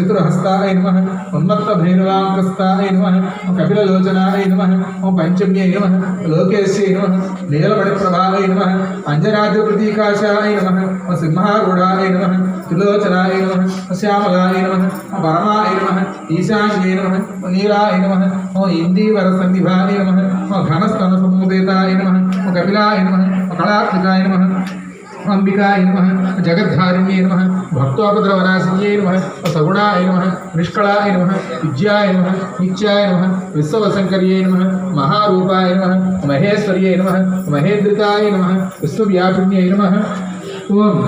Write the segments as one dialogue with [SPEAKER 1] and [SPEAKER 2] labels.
[SPEAKER 1] చతురహస్తాయ నమ ఉన్మత్త భైరవాంకస్తాయ నమ కపిలలోచనాయ నమ ఓం పంచమ్యై నమ లోకేశ్యై నమ నీలమణి ప్రభాయ నమ అంజనాద్రి ప్రతీకాశాయ నమ ఓ సింహారూఢాయ నమ త్రిలోచనాయ నమ శ్యామలాయ నమ పరమాయ నమ ఈశాన్యై నమ నీలాయ నమ ఓ ఇందీవర సన్నిభాయ నమ ఓ ఘనస్తన సముదేతాయ నమ ఓ కపిలాయ నమ ఓ కళాత్మికాయ నమ అంబికాయ నమ జగద్ధారిణ్యే నమ భక్తోపద్రవనాశిన్యే నమ సగుణాయ నమ నిష్కళాయ నమ విద్యాయ నమ నిత్యాయ నమ విశ్వవశంకర్యే నమ మహారూపాయ నమ మహేశ్వర్యే నమ మహేంద్రితాయ నమ విశ్వవ్యాపిన్యై నమ ఓం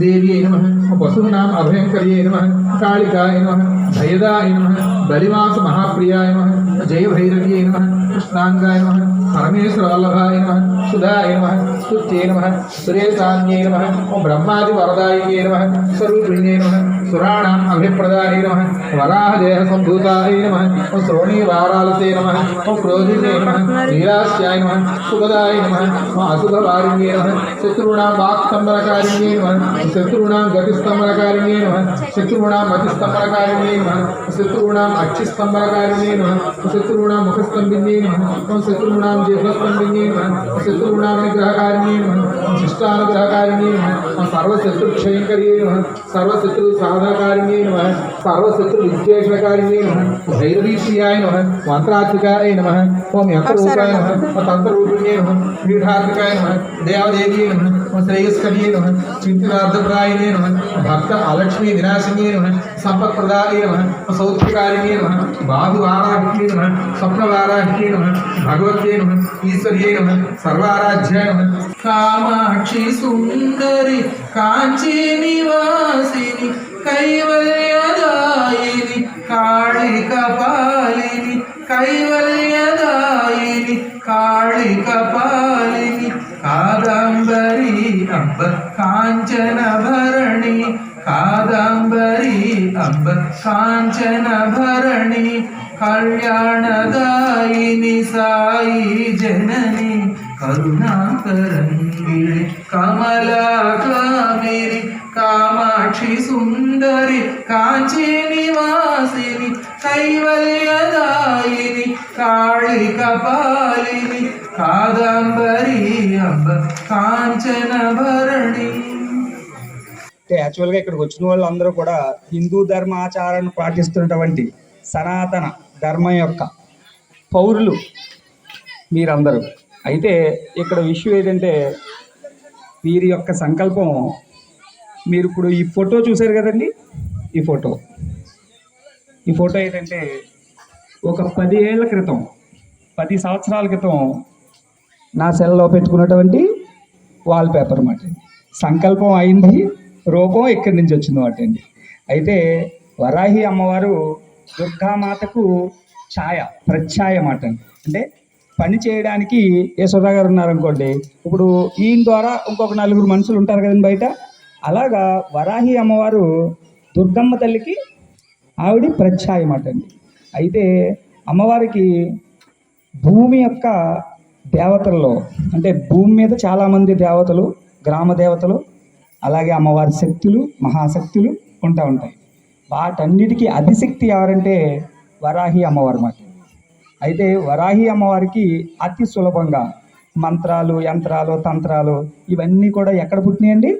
[SPEAKER 1] దేవ్యై నమ పశూనాం అభయంకర్యై నమ కాళికాయ నమ భయదాయ నమ బలివాస మహాప్రియాయ నమ జయభైరవ్యై నమ కృష్ణాంగాయ నమ పరమేశ్వర వల్లభాయ నమ సుధాయ నమ స్తుత్యై నమ సురేశాన్యై నమ ఓం బ్రహ్మాది వరదాయై నమ స్వరూపిణ్యై నమ సురాణాం అభిప్రదాయ నమ వరాహదేహ సంభూతాయ నమ ఓం శ్రోణీ వారాలసే నమ ఓం క్రోధిన్యై నమ నీలాస్యాయ నమ సుఖదాయ నమ ఓం అశుభవారిణ్యై నమ శత్రువుణాం వాక్స్తంభనకారిణ్యై నమ శత్రువుణాం గతిస్తంభనకారిణ్యై నమ శత్రువుణాం మతిస్తంభనకారిణ్యై నమ శత్రువుణాం అక్షిస్తంభనకారిణ్యై నమ శత్రువుణాం ముఖస్తంభిన్యై నమ ఓం శత్రువుణాం జీవస్తంభిన్యై నమ శత్రువుణాం నిగ్రహకారిణ్యై నమ ఓం శిష్టానుగ్రహకారిణ్యై నమ ఓం సర్వశత్రుక్షయంకర్యై నమ సర్వశత్రు సాధనకారిణ్యై నమ సర్వశత్రు విద్వేషణకారిణ్యై నమ భైరవీశ్రియాయ నమ మంత్రాత్మికాయ నమ భక్త అలక్ష్మీ వినాశిన్యే నమ సంపత్ప్రదాయే నమ ఓం సౌఖ్యకారిణ్యే నమ బాహువారాహిణ్యే నమ స్వప్నవారాహిణ్యే నమ భగవత్యై నమ ఈశ్వర్యే నమ సర్వారాధ్యాయ నమ. కామాక్షి సుందరి కాంచీ నివాసిని కైవల్యదాయిని కాళిక పాలిని కైవల్యదాయిని కాళిక కాంచన భరణి కాదంబరి అబ్బ కాంచన భరణి కళ్యాణదాయిని సాయి జనని కరుణాకరంగిణి కమలాకామిని కామాక్షి సుందరి కాంచీ నివాసిని కైవల్యదాయిని కాళిక పాలిని కాదంబరి
[SPEAKER 2] యాక్చువల్గా ఇక్కడికి వచ్చిన వాళ్ళందరూ కూడా హిందూ ధర్మ ఆచారాన్ని పాటిస్తున్నటువంటి సనాతన ధర్మం యొక్క పౌరులు మీరందరూ. అయితే ఇక్కడ విషయం ఏంటంటే వీరి యొక్క సంకల్పం మీరు ఇప్పుడు ఈ ఫోటో చూశారు కదండి? ఈ ఫోటో ఈ ఫోటో ఏంటంటే ఒక పది ఏళ్ళ క్రితం పది సంవత్సరాల క్రితం నా సెల్లో పెట్టుకున్నటువంటి వాల్ పేపర్ అన్నమాట సంకల్పం అయింది. రూపం ఇక్కడి నుంచి వచ్చింది అన్నమాట అండి అయితే వరాహి అమ్మవారు దుర్గామాతకు ఛాయ ప్రఛాయ మాట అంటే పని చేయడానికి యశోదా గారు ఉన్నారనుకోండి ఇప్పుడు ఈయన ద్వారా ఇంకొక నలుగురు మనుషులు ఉంటారు కదండి బయట. అలాగా వరాహి అమ్మవారు దుర్గమ్మ తల్లికి ఆవిడ ప్రఛాయ మాట అండి అయితే అమ్మవారికి భూమి యొక్క దేవతల్లో అంటే భూమి మీద చాలామంది దేవతలు గ్రామ దేవతలు అలాగే అమ్మవారి శక్తులు మహాశక్తులు ఉంటా ఉంటాయి. వాటన్నిటికీ అతిశక్తి ఎవరంటే వరాహి అమ్మవారు మాట అయితే వరాహి అమ్మవారికి అతి సులభంగా మంత్రాలు యంత్రాలు తంత్రాలు ఇవన్నీ కూడా ఎక్కడ పుట్టినాయండి?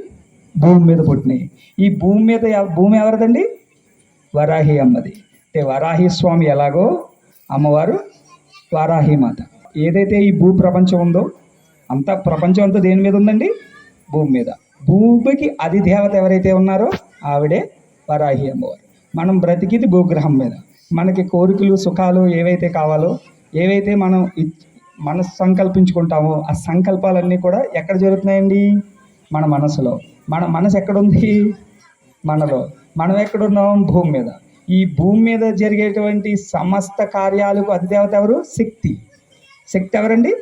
[SPEAKER 2] భూమి మీద పుట్టినాయి. ఈ భూమి మీద భూమి ఎవరిదండి? వరాహి అమ్మది. అంటే వరాహి స్వామి ఎలాగో అమ్మవారు వారాహి మాత. ఏదైతే ఈ భూ ప్రపంచం ఉందో అంత ప్రపంచం అంతా దేని మీద ఉందండి? భూమి మీద. భూమికి అధి దేవత ఎవరైతే ఉన్నారో ఆవిడే వరాహి అమ్మవారు. మనం బ్రతికిది భూగ్రహం మీద. మనకి కోరికలు సుఖాలు ఏవైతే కావాలో ఏవైతే మనం మనసు సంకల్పించుకుంటామో ఆ సంకల్పాలన్నీ కూడా ఎక్కడ జరుగుతున్నాయండి? మన మనసులో. మన మనసు ఎక్కడుంది? మనలో. మనం ఎక్కడున్నాం? భూమి మీద. ఈ భూమి మీద జరిగేటువంటి సమస్త కార్యాలకు అధిదేవత ఎవరు? శక్తి. శక్తి ఎవరండి?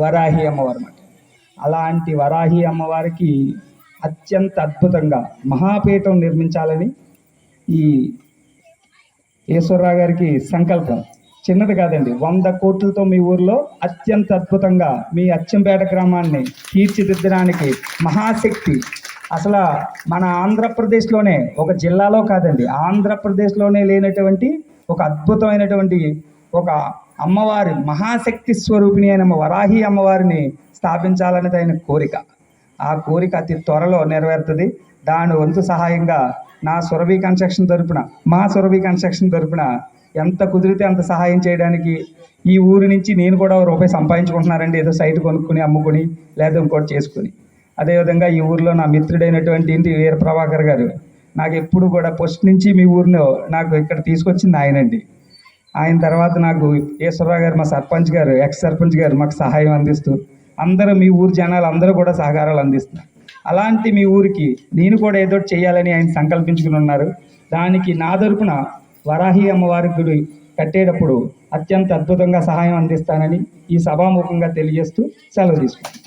[SPEAKER 2] వరాహి అమ్మవారు అన్నమాట. అలాంటి వరాహి అమ్మవారికి అత్యంత అద్భుతంగా మహాపీఠం నిర్మించాలని ఈ ఈశ్వరరావు గారికి సంకల్పం. చిన్నది కాదండి వంద కోట్లతో మీ ఊర్లో అత్యంత అద్భుతంగా మీ అచ్చంపేట గ్రామాన్ని తీర్చిదిద్దడానికి మహాశక్తి. అసలు మన ఆంధ్రప్రదేశ్లోనే ఒక జిల్లాలో కాదండి ఆంధ్రప్రదేశ్లోనే లేనటువంటి ఒక అద్భుతమైనటువంటి ఒక అమ్మవారి మహాశక్తి స్వరూపిణి అయిన వరాహి అమ్మవారిని స్థాపించాలనేది ఆయన కోరిక. ఆ కోరిక అతి త్వరలో నెరవేరుతుంది. దాని వంతు సహాయంగా నా సురభి కన్స్ట్రక్షన్ తరపున మా సురభి కన్స్ట్రక్షన్ తరపున ఎంత కుదిరితే అంత సహాయం చేయడానికి ఈ ఊరి నుంచి నేను కూడా రూపాయి సంపాదించుకుంటున్నానండి. ఏదో సైట్ కొనుక్కుని అమ్ముకుని లేదా ఇంకోటి చేసుకుని. అదేవిధంగా ఈ ఊరిలో నా మిత్రుడైనటువంటి ఇంటి వీర ప్రభాకర్ గారు నాకు ఎప్పుడు కూడా ఫస్ట్ నుంచి మీ ఊరిలో నాకు ఇక్కడ తీసుకొచ్చింది ఆయనండి. ఆయన తర్వాత నాకు ఈశ్వరరావు గారు మా సర్పంచ్ గారు ఎక్స్ సర్పంచ్ గారు మాకు సహాయం అందిస్తూ అందరూ మీ ఊరు జనాలు అందరూ కూడా సహకారాలు అందిస్తున్నారు. అలాంటి మీ ఊరికి నేను కూడా ఏదో చేయాలని ఆయన సంకల్పించుకుని ఉన్నారు. దానికి నా తరపున వరాహి అమ్మవారి గుడి కట్టేటప్పుడు అత్యంత అద్భుతంగా సహాయం అందిస్తానని ఈ సభాముఖంగా తెలియజేస్తూ సెలవు తీసుకున్నాను